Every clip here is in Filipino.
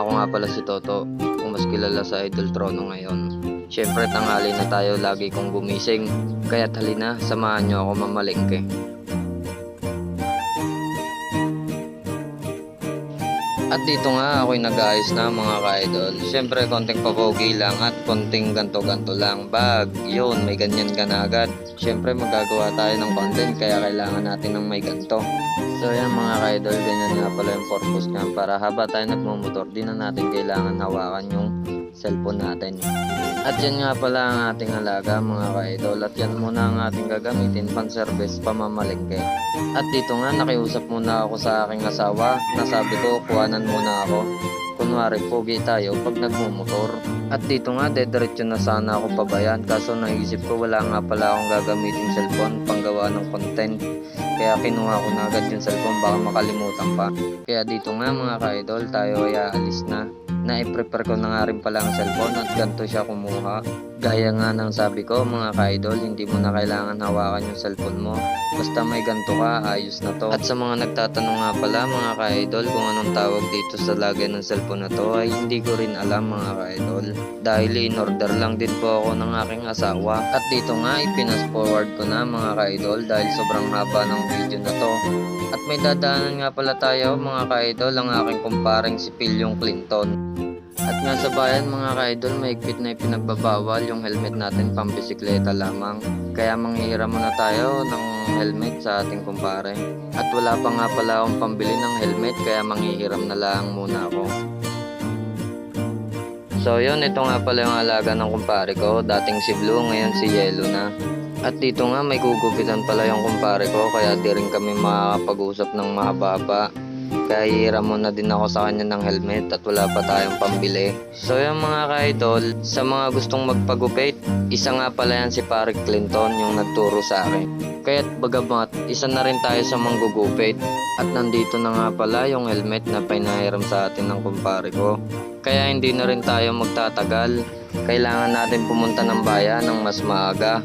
Ako nga pala si Toto, kung mas kilala sa Idol Trono ngayon. Siyempre tanghali na tayo lagi kong gumising, kaya halina, samahan niyo ako mamalengke. At dito nga ako'y nag-aayos na mga ka-idol. Siyempre konting papogi lang at konting ganto-ganto lang. Bag, yun, may ganyan ka na agad. Siyempre magagawa tayo ng content kaya kailangan natin ng may ganto. So yan mga ka-idol, ganyan nga pala yung purpose niya para haba tayo nagmumotor, di na natin kailangan hawakan yung cellphone natin. At yan nga pala ang ating alaga mga ka-idol at yan muna ang ating gagamitin pang service pamamalengke. At dito nga nakiusap muna ako sa aking asawa na sabi ko kuhanan muna ako. Kunwari pogi tayo pag nagmumotor. At dito nga dediretso na sana ako pabayan kaso naisip ko wala nga pala akong gagamitin cellphone panggawa ng content. Kaya kinuha ko na agad yung cellphone baka makalimutan pa. Kaya dito nga mga ka-idol tayo ay aalis na. Na-prepare ko na nga rin pala ang cellphone at ganito siya kumuha. Gaya nga ng sabi ko mga ka-idol, hindi mo na kailangan hawakan yung cellphone mo. Basta may ganito ka, ayos na to. At sa mga nagtatanong nga pala mga ka-idol kung anong tawag dito sa lagay ng cellphone na to ay hindi ko rin alam mga ka-idol. Dahil in-order lang din po ako ng aking asawa. At dito nga ipinas forward ko na mga ka-idol dahil sobrang haba ng video na to. At may dadaanan nga pala tayo mga ka-idol ang aking kumparing si Pilyong Clinton. At nga sa bayan mga ka-idol, mahigpit na ipinagbabawal yung helmet natin pang bisikleta lamang. Kaya manghihiram muna tayo ng helmet sa ating kumpare. At wala pa nga pala akong pambili ng helmet kaya manghihiram na lang muna ako. So yun, ito nga pala yung alaga ng kumpare ko. Dating si Blue, ngayon si Yellow na. At dito nga may gugupitan pala yung kumpare ko kaya di rin kami makakapag-usap ng mahaba kaya hihiram muna din ako sa kanya ng helmet at wala pa tayong pambili. So yung mga ka-idol, sa mga gustong magpagupit, isa nga pala yan si Pare Clinton yung nagturo sa akin. Kaya't bagamat, isa na rin tayo sa manggugupit. At nandito na nga pala yung helmet na pinahiram sa atin ng kumpare ko. Kaya hindi na rin tayo magtatagal. Kailangan natin pumunta ng bayan ng mas maaga.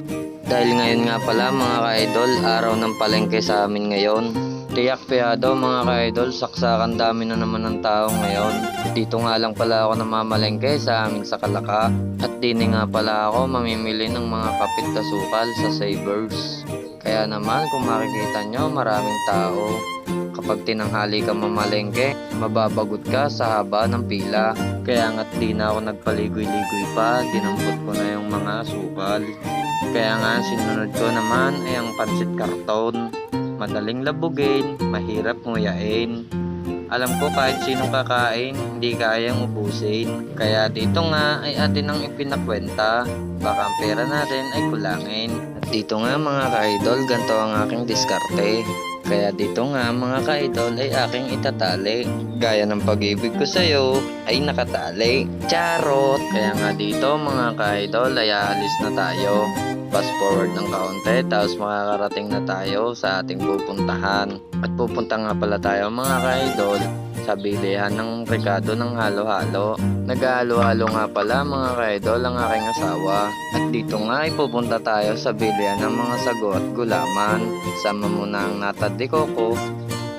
Dahil ngayon nga pala mga ka-idol, araw ng palengke sa amin ngayon. Tiyak piyado mga ka-idol, saksakan dami na naman ng tao ngayon. Dito nga lang pala ako namamalengke sa aming sa Kalaka. At dini nga pala ako mamimili ng mga kapit na sukal sa Savers. Kaya naman kung makikita nyo maraming tao. Kapag tinanghali ka mamalengke, mababagot ka sa haba ng pila. Kaya nga't di na ako nagpaligoy-ligoy pa, dinampot ko na yung mga sukal. Kaya nga sinunod ko naman ay ang pansit karton. Madaling labugin, mahirap nguyain. Alam ko kahit sinong kakain, hindi kayang ubusin. Kaya dito nga ay atin ang ipinakwenta. Baka ang pera natin ay kulangin. At dito nga mga ka-idol, ganito ang aking diskarte. Kaya dito nga mga ka-idol ay aking itatali. Gaya ng pag-ibig ko sa'yo ay nakatali. Charot! Kaya nga dito mga ka-idol ay aalis na tayo. Fast forward ng kaunti tapos makakarating na tayo sa ating pupuntahan. At pupunta nga pala tayo mga ka-idol sa bilihan ng Ricardo ng halo-halo. Naghahalo-halo nga pala mga ka-idol ang aking asawa. At dito nga ay pupunta tayo sa bilihan ng mga sago at gulaman. Sama muna ang nata de coco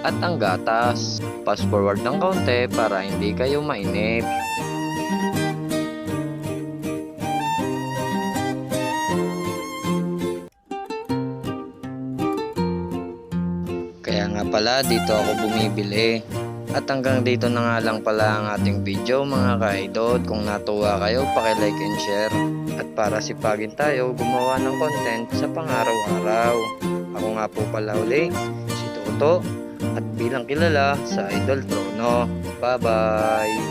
at ang gatas. Fast forward ng kaunti para hindi kayo mainip. Kaya nga pala dito ako bumibili. At hanggang dito na nga lang pala ang ating video mga ka-idol. Kung natuwa kayo, like and share. At para sipagin tayo gumawa ng content sa pangaraw-araw. Ako nga po pala uli, si Toto. At bilang kilala sa Idol Trono. Bye-bye!